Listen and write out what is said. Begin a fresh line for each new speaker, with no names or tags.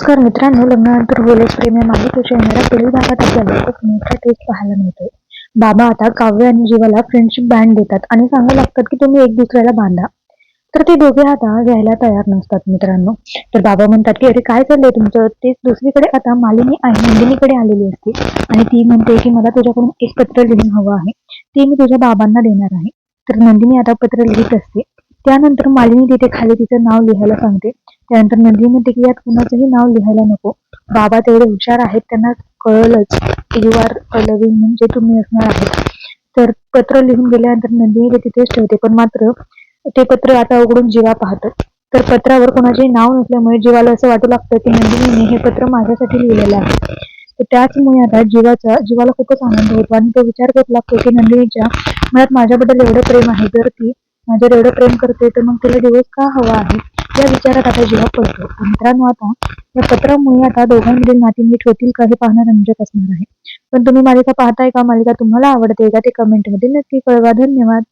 नमस्कार मित्रांनो लग्नानंतर बोलेच प्रेम या मालिकेच्या येणाऱ्या पुढील भागात आपल्याला एक मोठा टेस्ट पाहायला मिळतोय. बाबा आता काव्य आणि जीवाला फ्रेंडशिप बँड देतात आणि सांगू लागतात की तुम्ही एक दुसऱ्याला बांधा. तर ते दोघे आता घ्यायला तयार नसतात मित्रांनो. तर बाबा म्हणतात की अरे काय चाललंय तुमचं? तेच दुसरीकडे आता मालिनी आई नंदिनीकडे आलेली असते आणि ती म्हणते की मला तुझ्याकडून एक पत्र लिहून हवं आहे. ते मी तुझ्या बाबांना देणार आहे. तर नंदिनी आता पत्र लिहित असते. त्यानंतर मालिनी तिथे खाली तिचं नाव लिहायला सांगते. त्यानंतर नंदिनी म्हणते की यात कुणाचंही नाव लिहायला नको. बाबा तेवढे हुशार आहेत त्यांना कळलंच की यू आर लव्हिंग म्हणजे तुम्ही असणार आहात. तर पत्र लिहून गेल्यानंतर नंदिनी ते तिथेच ठेवते. पण मात्र ते पत्र आता उघडून जीवा पाहतं तर पत्रावर कोणाचे नाव नसल्यामुळे जीवाला असं वाटू लागतं की म्हणजे नंदिनीने हे पत्र माझ्यासाठी लिहिलेलं आहे. तर त्याचमुळे आता जीवाचा जीवाला खूपच आनंद होतो. आणि तो विचार करू लागतो की नंदिनीच्या मनात माझ्याबद्दल एवढं प्रेम आहे. जर ती माझ्यावर एवढं प्रेम करते तर मग तिला दिवस का हवा आहे? या विचारात आता जीवा पडतो. मित्रांनो आता या पत्रामुळे आता दोघांमधील नाती नीट होतील का हे पाहणं रंजक असणार आहे. पण तुम्ही मालिका पाहताय का? मालिका तुम्हाला आवडते का? ते कमेंटमध्ये नक्की कळवा. धन्यवाद.